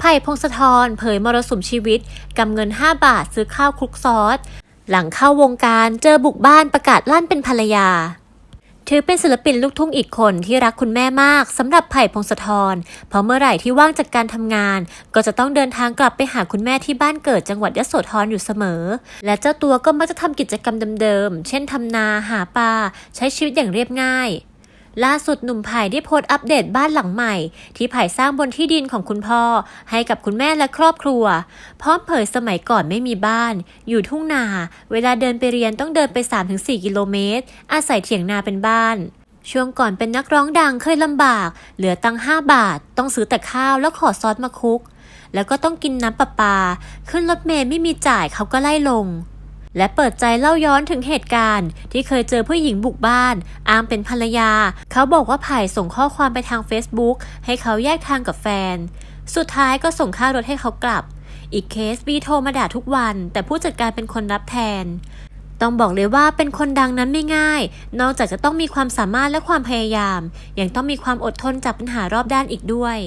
ไผ่พงศธรเผยมรสุมชีวิตกำเงิน 5 บาทซื้อข้าวคลุกซอส หลังเข้าวงการเจอบุกบ้านประกาศลั่นเป็นภรรยา ถือเป็นศิลปินลูกทุ่งอีกคนที่รักคุณแม่มากสำหรับไผ่พงศธร เพราะเมื่อไหร่ที่ว่างจากการทำงาน ก็จะต้องเดินทางกลับไปหาคุณแม่ที่บ้านเกิดจังหวัดยโสธรอยู่เสมอ และเจ้าตัวก็มักจะทำกิจกรรมเดิมๆ เช่นทำนาหาปลาใช้ชีวิตอย่างเรียบง่าย ล่าสุดหนุ่มไผ่ได้โพสต์อัปเดตบ้านหลังใหม่ ที่ไผ่สร้างบนที่ดินของคุณพ่อ ให้กับคุณแม่และครอบครัว พร้อมเผยสมัยก่อนไม่มีบ้าน อยู่ทุ่งนา เวลาเดินไปเรียนต้องเดินไป 3-4 กิโลเมตร อาศัยเถียงนาเป็นบ้าน ช่วงก่อนเป็นนักร้องดังเคยลำบาก เหลือตังค์5บาท ต้องซื้อแต่ข้าวแล้วขอซอสมาคุก แล้วก็ต้องกินน้ำประปา ขึ้นรถเมล์ไม่มีจ่ายเขาก็ไล่ลง และเปิดใจเล่าย้อนถึงเหตุการณ์ ที่เคยเจอผู้หญิงบุกบ้านอ้างเป็นภรรยา เขาบอกว่าไผ่ส่งข้อความไปทาง Facebook ให้เขาแยกทางกับแฟน สุดท้ายก็ส่งค่ารถให้เขากลับ อีกเคสบีโทรมาด่าทุกวัน แต่ผู้จัดการเป็นคนรับแทน ต้องบอกเลยว่าเป็นคนดังนั้นไม่ง่าย นอกจากจะต้องมีความสามารถและความพยายาม ยังต้องมีความอดทนจากปัญหารอบด้านอีกด้วย